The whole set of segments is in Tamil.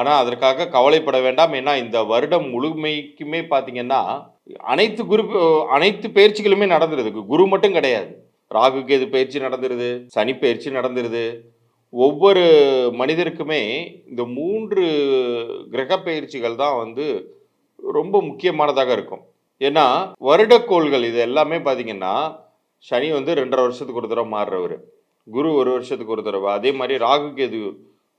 ஆனால் அதற்காக கவலைப்பட வேண்டாம். ஏன்னா இந்த வருடம் முழுமைக்குமே பார்த்தீங்கன்னா அனைத்து குரு அனைத்து பயிற்சிகளுமே நடந்துருது. குரு மட்டும் கிடையாது. ராகு கேது பயிற்சி நடந்துருது. சனி பயிற்சி நடந்துருது. ஒவ்வொரு மனிதருக்குமே இந்த மூன்று கிரக பயிற்சிகள் தான் வந்து ரொம்ப முக்கியமானதாக இருக்கும். ஏன்னா வருடக்கோள்கள் இது எல்லாமே பார்த்தீங்கன்னா சனி வந்து ரெண்டரை வருஷத்துக்கு ஒரு தடவை மாறுறவர். குரு ஒரு வருஷத்துக்கு ஒரு தடவை. அதே மாதிரி ராகு கேது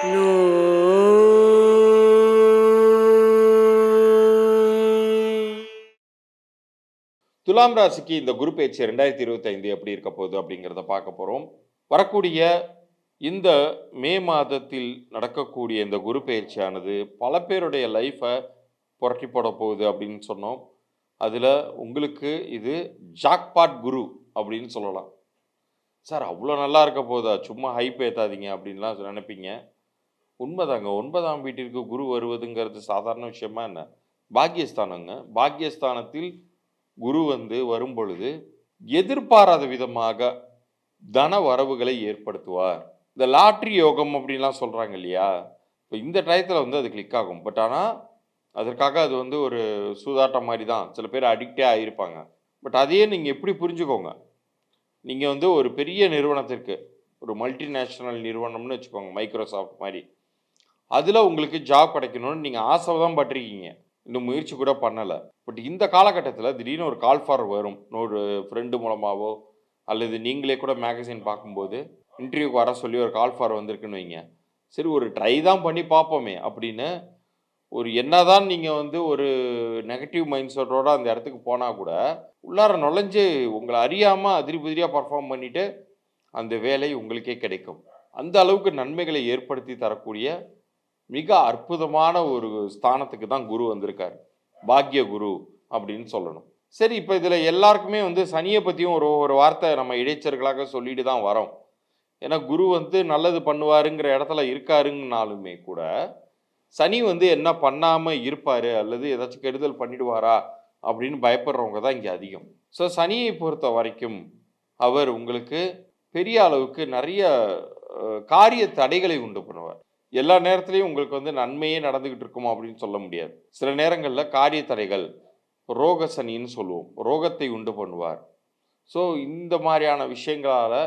துலாம் ராசிக்கு இந்த குரு பயிற்சி ரெண்டாயிரத்தி இருபத்தைந்து எப்படி இருக்க போகுது அப்படிங்கிறத பார்க்க போகிறோம் வரக்கூடிய இந்த மே மாதத்தில் நடக்கக்கூடிய இந்த குரு பயிற்சியானது பல பேருடைய லைஃப்பை புரட்டி போட போகுது அப்படின்னு சொன்னோம். அதில் உங்களுக்கு இது ஜாக்பாட் குரு அப்படின்னு சொல்லலாம். சார் அவ்வளோ நல்லா இருக்க போதா? சும்மா ஹைப் ஏற்றாதீங்க அப்படின்லாம் நினைப்பீங்க. உண்மைதாங்க. ஒன்பதாம் வீட்டிற்கு குரு வருவதுங்கிறது சாதாரண விஷயமா என்ன? பாக்கியஸ்தானங்க. பாக்கியஸ்தானத்தில் குரு வந்து வரும் பொழுது எதிர்பாராத விதமாக தன வரவுகளை ஏற்படுத்துவார். இந்த லாட்ரி யோகம் அப்படின்லாம் சொல்கிறாங்க இல்லையா? இப்போ இந்த டயத்தில் வந்து அது கிளிக் ஆகும். பட் ஆனால் அதற்காக அது வந்து ஒரு சூதாட்டம் மாதிரி தான் சில பேர் அடிக்டே ஆகியிருப்பாங்க பட் அதையே நீங்கள் எப்படி புரிஞ்சுக்கோங்க? நீங்கள் வந்து ஒரு பெரிய நிறுவனத்திற்கு ஒரு மல்டிநேஷ்னல் நிறுவனம்னு வச்சுக்கோங்க மைக்ரோசாஃப்ட் மாதிரி. அதில் உங்களுக்கு ஜாப் கிடைக்கணும்னு நீங்கள் ஆசை தான் பட்டிருக்கீங்க. இன்னும் முயற்சி கூட பண்ணலை. பட் இந்த காலகட்டத்தில் திடீர்னு ஒரு கால் ஃபார் வரும். ஒரு ஃப்ரெண்டு மூலமாகவோ அல்லது நீங்களே கூட மேகசின் பார்க்கும்போது இன்டர்வியூக்கு வர சொல்லி ஒரு கால் ஃபார் வந்திருக்குன்னு வைங்க. சரி ஒரு ட்ரை தான் பண்ணி பார்ப்போமே அப்படின்னு ஒரு என்னதான் நீங்கள் வந்து ஒரு நெகட்டிவ் மைண்ட் செட்டோட அந்த இடத்துக்கு போனால் கூட உள்ளார நுழைஞ்சு உங்களை அறியாமல் அதிரி புதிரியாக பர்ஃபார்ம் பண்ணிவிட்டு அந்த வேலை உங்களுக்கே கிடைக்கும். அந்த அளவுக்கு நன்மைகளை ஏற்படுத்தி தரக்கூடிய மிக அற்புதமான ஒரு ஸ்தானத்துக்கு தான் குரு வந்திருக்காரு. பாக்ய குரு அப்படின்னு சொல்லணும். சரி இப்போ இதில் எல்லாருக்குமே வந்து சனியை பற்றியும் ஒரு ஒரு வார்த்தை நம்ம இடைச்சர்களாக சொல்லிட்டு தான் வரோம். ஏன்னா குரு வந்து நல்லது பண்ணுவாருங்கிற இடத்துல இருக்காருங்கனாலுமே கூட சனி வந்து என்ன பண்ணாமல் இருப்பார் அல்லது ஏதாச்சும் கெடுதல் பண்ணிடுவாரா அப்படின்னு பயப்படுறவங்க தான் இங்கே அதிகம். ஸோ சனியை பொறுத்த வரைக்கும் அவர் உங்களுக்கு பெரிய அளவுக்கு நிறைய காரிய தடைகளை உண்டு பண்ணுவார். எல்லா நேரத்துலையும் உங்களுக்கு வந்து நன்மையே நடந்துக்கிட்டு இருக்குமா அப்படின்னு சொல்ல முடியாது. சில நேரங்களில் காரிய தடைகள் ரோக சனின்னு சொல்லுவோம். ரோகத்தை உண்டு பண்ணுவார். ஸோ இந்த மாதிரியான விஷயங்களால்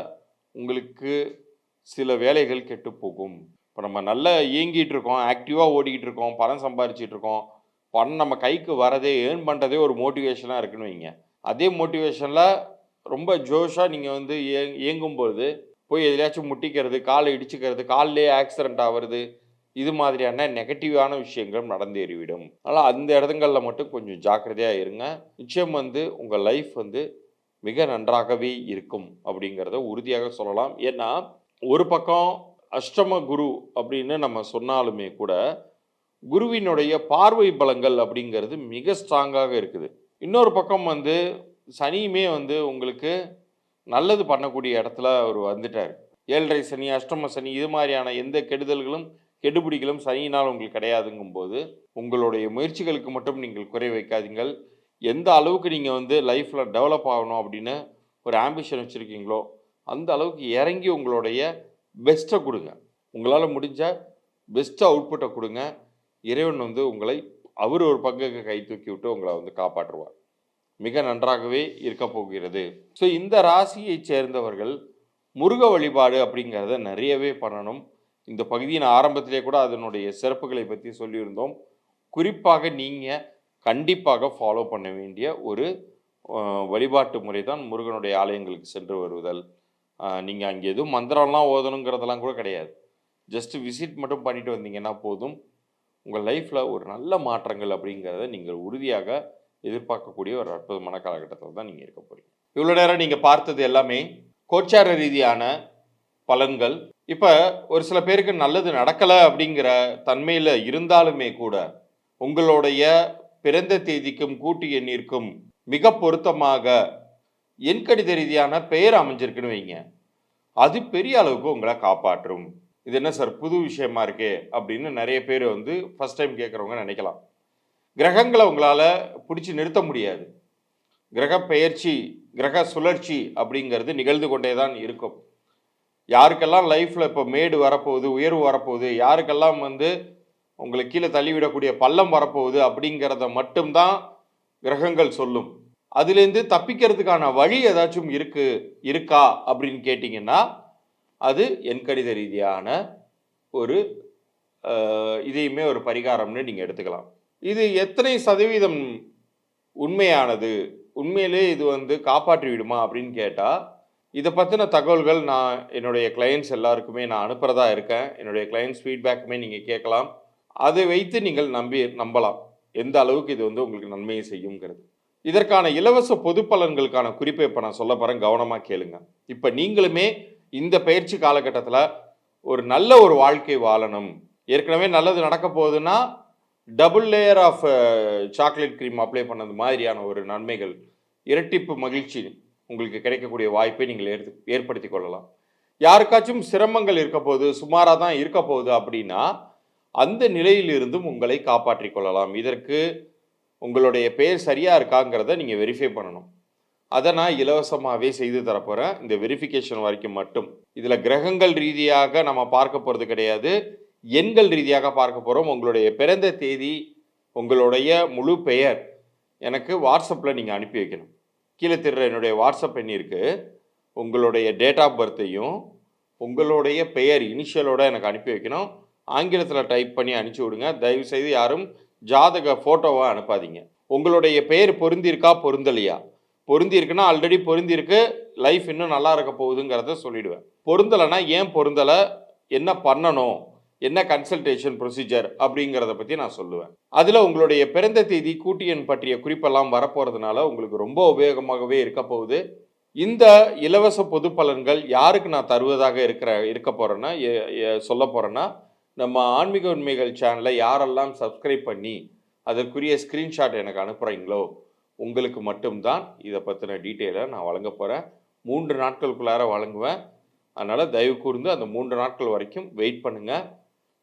உங்களுக்கு சில வேலைகள் கெட்டு போகும். இப்போ நம்ம நல்லா இயங்கிட்டு இருக்கோம் ஆக்டிவாக ஓடிக்கிட்டு இருக்கோம் பணம் சம்பாரிச்சிட்டு இருக்கோம். பணம் நம்ம கைக்கு வரதே ஏர்ன் பண்ணுறதே ஒரு மோட்டிவேஷனாக இருக்குன்னு வைங்க. அதே மோட்டிவேஷனில் ரொம்ப ஜோஷாக நீங்கள் வந்து இயங் இயங்கும்போது போய் எதுலையாச்சும் முட்டிக்கிறது காலை இடிச்சுக்கிறது காலிலே ஆக்சிடென்ட் ஆகிறது இது மாதிரியான நெகட்டிவான விஷயங்கள் நடந்தேறிவிடும் அதனால் அந்த இடத்துங்களில் மட்டும் கொஞ்சம் ஜாக்கிரதையாக இருங்க. நிச்சயம் வந்து உங்கள் லைஃப் வந்து மிக நன்றாகவே இருக்கும் அப்படிங்கிறத உறுதியாக சொல்லலாம். ஏன்னா ஒரு பக்கம் அஷ்டம குரு அப்படின்னு நம்ம சொன்னாலுமே கூட குருவினுடைய பார்வை பலங்கள் அப்படிங்கிறது மிக ஸ்ட்ராங்காக இருக்குது. இன்னொரு பக்கம் வந்து சனியுமே வந்து உங்களுக்கு நல்லது பண்ணக்கூடிய இடத்துல அவர் வந்துட்டார். ஏழரை சனி அஷ்டம சனி இது மாதிரியான எந்த கெடுதல்களும் கெடுபிடிகளும் சனியினால் உங்களுக்கு கிடையாதுங்கும்போது உங்களுடைய முயற்சிகளுக்கு மட்டும் நீங்கள் குறை வைக்காதீங்கள். எந்த அளவுக்கு நீங்கள் வந்து லைஃப்பில் டெவலப் ஆகணும் அப்படின்னு ஒரு ஆம்பிஷன் வச்சுருக்கீங்களோ அந்த அளவுக்கு இறங்கி உங்களுடைய பெஸ்ட்டை கொடுங்க. உங்களால் முடிஞ்ச பெஸ்ட்டு அவுட்புட்டை கொடுங்க. இறைவன் வந்து உங்களை அவர் ஒரு பங்குக்கு கை தூக்கி விட்டு உங்களை வந்து காப்பாற்றுவார். மிக நன்றாகவே இருக்க போகிறது. ஸோ இந்த ராசியைச் சேர்ந்தவர்கள் முருக வழிபாடு அப்படிங்கிறத நிறையவே பண்ணணும். இந்த பகுதியின் ஆரம்பத்திலே கூட அதனுடைய சிறப்புகளை பற்றி சொல்லியிருந்தோம். குறிப்பாக நீங்கள் கண்டிப்பாக ஃபாலோ பண்ண வேண்டிய ஒரு வழிபாட்டு முறை தான் முருகனுடைய ஆலயங்களுக்கு சென்று வருதல். நீங்கள் அங்கே எதுவும் மந்திரம்லாம் ஓதணுங்கிறதெல்லாம் கூட கிடையாது. ஜஸ்ட் விசிட் மட்டும் பண்ணிட்டு வந்தீங்கன்னா போதும். உங்கள் லைஃப்பில் ஒரு நல்ல மாற்றங்கள் அப்படிங்கிறத நீங்கள் உறுதியாக எதிர்பார்க்கக்கூடிய ஒரு அற்புதமான காலகட்டத்தில் தான் நீங்கள் இருக்க போகிறீங்க இவ்வளோ நேரம் நீங்கள் பார்த்தது எல்லாமே கோச்சார ரீதியான பலன்கள். இப்போ ஒரு சில பேருக்கு நல்லது நடக்கலை அப்படிங்கிற தன்மையில் இருந்தாலுமே கூட உங்களுடைய பிறந்த தேதிக்கும் கூட்டு எண்ணிற்கும் மிக பொருத்தமாக எண்கணித ரீதியான பெயர் அமைஞ்சிருக்குன்னு வைங்க. அது பெரிய அளவுக்கு உங்களை காப்பாற்றும். இது என்ன சார் புது விஷயமா இருக்கே அப்படின்னு நிறைய பேர் வந்து ஃபர்ஸ்ட் டைம் கேட்குறவங்க நினைக்கலாம். கிரகங்களை உங்களால் பிடிச்சி நிறுத்த முடியாது. கிரக பெயர்ச்சி கிரக சுழற்சி அப்படிங்கிறது நிகழ்ந்து கொண்டே தான் இருக்கும். யாருக்கெல்லாம் லைஃப்பில் இப்போ மேடு வரப்போகுது உயர்வு வரப்போகுது யாருக்கெல்லாம் வந்து உங்களை கீழே தள்ளிவிடக்கூடிய பள்ளம் வரப்போகுது அப்படிங்கிறத மட்டும்தான் கிரகங்கள் சொல்லும். அதுலேருந்து தப்பிக்கிறதுக்கான வழி ஏதாச்சும் இருக்கு இருக்கா அப்படின்னு கேட்டிங்கன்னா அது எண்கணித ரீதியான ஒரு இதையுமே ஒரு பரிகாரம்னு நீங்கள் எடுத்துக்கலாம். இது எத்தனை சதவீதம் உண்மையானது? உண்மையிலே இது வந்து காப்பாற்றி விடுமா அப்படின்னு கேட்டால் இதை பற்றின தகவல்கள் நான் என்னுடைய கிளையண்ட்ஸ் எல்லாருக்குமே நான் அனுப்புகிறதா இருக்கேன். என்னுடைய கிளையண்ட்ஸ் ஃபீட்பேக்குமே நீங்கள் கேட்கலாம். அதை வைத்து நீங்கள் நம்பி நம்பலாம். எந்த அளவுக்கு இது வந்து உங்களுக்கு நன்மையை செய்யுங்கிறது. இதற்கான இலவச பொது பலன்களுக்கான குறிப்பை இப்போ நான் சொல்ல போகிறேன் கவனமாக கேளுங்க. இப்போ நீங்களுமே இந்த பயிற்சி காலகட்டத்தில் ஒரு நல்ல ஒரு வாழ்க்கை வாழணும். ஏற்கனவே நல்லது நடக்க போகுதுன்னா double layer of chocolate cream apply பண்ணது மாதிரியான ஒரு நன்மைகள் இரட்டிப்பு மகிழ்ச்சி உங்களுக்கு கிடைக்கக்கூடிய வாய்ப்பை நீங்கள் ஏற்ப ஏற்படுத்தி கொள்ளலாம். யாருக்காச்சும் சிரமங்கள் இருக்க போகுது சுமாராக தான் இருக்க போகுது அப்படின்னா அந்த நிலையிலிருந்தும் உங்களை காப்பாற்றிக் கொள்ளலாம். இதற்கு உங்களுடைய பேர் சரியாக இருக்காங்கிறத நீங்கள் வெரிஃபை பண்ணணும். அதை நான் இலவசமாகவே செய்து தரப்போகிறேன் இந்த வெரிஃபிகேஷன் வரைக்கும் மட்டும். இதில் கிரகங்கள் ரீதியாக நம்ம பார்க்க போகிறது கிடையாது. எண்கள் ரீதியாக பார்க்க போகிறோம் உங்களுடைய பிறந்த தேதி உங்களுடைய முழு பெயர் எனக்கு வாட்ஸ்அப்பில் நீங்கள் அனுப்பி வைக்கணும். கீழே திருற என்னுடைய வாட்ஸ்அப் எண் இருக்குது உங்களுடைய டேட் ஆஃப் பர்த்தையும் உங்களுடைய பெயர் இனிஷியலோட எனக்கு அனுப்பி வைக்கணும். ஆங்கிலத்தில் டைப் பண்ணி அனுப்பிச்சி விடுங்க. தயவு செய்து யாரும் ஜாதக ஃபோட்டோவாக அனுப்பாதீங்க. உங்களுடைய பெயர் பொருந்திருக்கா பொருந்தலையா? பொருந்திருக்குன்னா ஆல்ரெடி பொருந்திருக்கு லைஃப் இன்னும் நல்லா இருக்க போகுதுங்கிறத சொல்லிடுவேன். பொருந்தலைன்னா ஏன் பொருந்தலை? என்ன பண்ணணும்? என்ன கன்சல்டேஷன் ப்ரொசீஜர் அப்படிங்கிறத பற்றி நான் சொல்லுவேன். அதில் உங்களுடைய பிறந்த தேதி கூட்டியன் பற்றிய குறிப்பெல்லாம் வரப்போகிறதுனால உங்களுக்கு ரொம்ப உபயோகமாகவே இருக்க போகுது. இந்த இலவச பொது பலன்கள் யாருக்கு நான் தருவதாக இருக்கிற இருக்க போகிறேன்னா சொல்ல போகிறேன்னா நம்ம ஆன்மீக உண்மைகள் சேனலை யாரெல்லாம் சப்ஸ்கிரைப் பண்ணி அதற்குரிய ஸ்க்ரீன்ஷாட் எனக்கு அனுப்புகிறீங்களோ உங்களுக்கு மட்டும்தான் இதை பற்றின டீட்டெயிலை நான் வழங்க போகிறேன் மூன்று நாட்களுக்குள்ளார வழங்குவேன். அதனால் தயவு கூர்ந்து அந்த மூன்று நாட்கள் வரைக்கும் வெயிட் பண்ணுங்கள்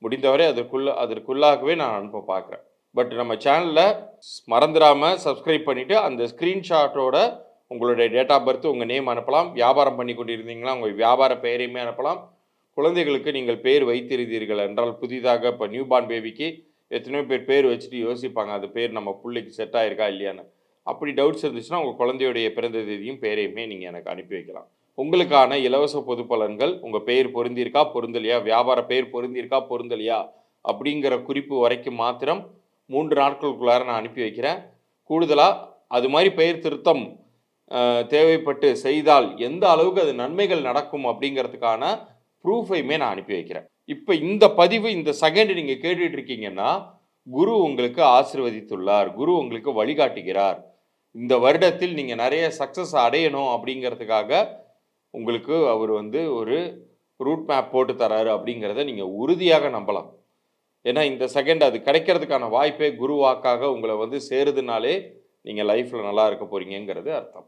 முடிந்தவரை அதற்குள்ள அதற்குள்ளாகவே நான் அனுப்ப பார்க்குறேன். பட் நம்ம சேனலில் மறந்துடாமல் சப்ஸ்கிரைப் பண்ணிவிட்டு அந்த ஸ்க்ரீன்ஷாட்டோட உங்களுடைய டேட் ஆஃப் பர்த் உங்கள் நேம் அனுப்பலாம். வியாபாரம் பண்ணி கொண்டிருந்தீங்களா உங்கள் வியாபார பெயரையுமே அனுப்பலாம். குழந்தைகளுக்கு நீங்கள் பேர் வைத்திருந்தீர்கள் என்றால் புதிதாக இப்போ நியூ பார்ன் பேபிக்கு எத்தனையோ பேர் பேர் வச்சுட்டு யோசிப்பாங்க அது பேர் நம்ம பிள்ளைக்கு செட் ஆயிருக்கா இல்லையான்னு. அப்படி டவுட்ஸ் இருந்துச்சுன்னா உங்கள் குழந்தையுடைய பிறந்த தேதியும் பேரையுமே நீங்கள் எனக்கு அனுப்பி வைக்கலாம். உங்களுக்கான இலவச பொது பலன்கள் உங்கள் பெயர் பொருந்திருக்கா பொருந்தலையா? வியாபார பெயர் பொருந்திருக்கா பொருந்தலையா? அப்படிங்கிற குறிப்பு வரைக்கும் மாத்திரம் மூன்று நாட்களுக்குள்ளார நான் அனுப்பி வைக்கிறேன். கூடுதலாக அது மாதிரி பெயர் திருத்தம் தேவைப்பட்டு செய்தால் எந்த அளவுக்கு அது நன்மைகள் நடக்கும் அப்படிங்கிறதுக்கான ப்ரூஃபையுமே நான் அனுப்பி வைக்கிறேன். இப்போ இந்த பதிவு இந்த செகண்ட் நீங்கள் கேட்டுட்டு இருக்கீங்கன்னா குரு உங்களுக்கு ஆசிர்வதித்துள்ளார். குரு உங்களுக்கு வழிகாட்டுகிறார். இந்த வருடத்தில் நீங்கள் நிறைய சக்ஸஸ் அடையணும் அப்படிங்கிறதுக்காக உங்களுக்கு அவர் வந்து ஒரு ரூட் மேப் போட்டு தராரு அப்படிங்கிறத நீங்கள் உறுதியாக நம்பலாம். ஏன்னா இந்த செகண்ட் அது கிடைக்கிறதுக்கான வாய்ப்பே குருவாக்காக உங்களை வந்து சேருதுனாலே நீங்கள் லைஃப்பில் நல்லா இருக்க போகிறீங்கிறது அர்த்தம்.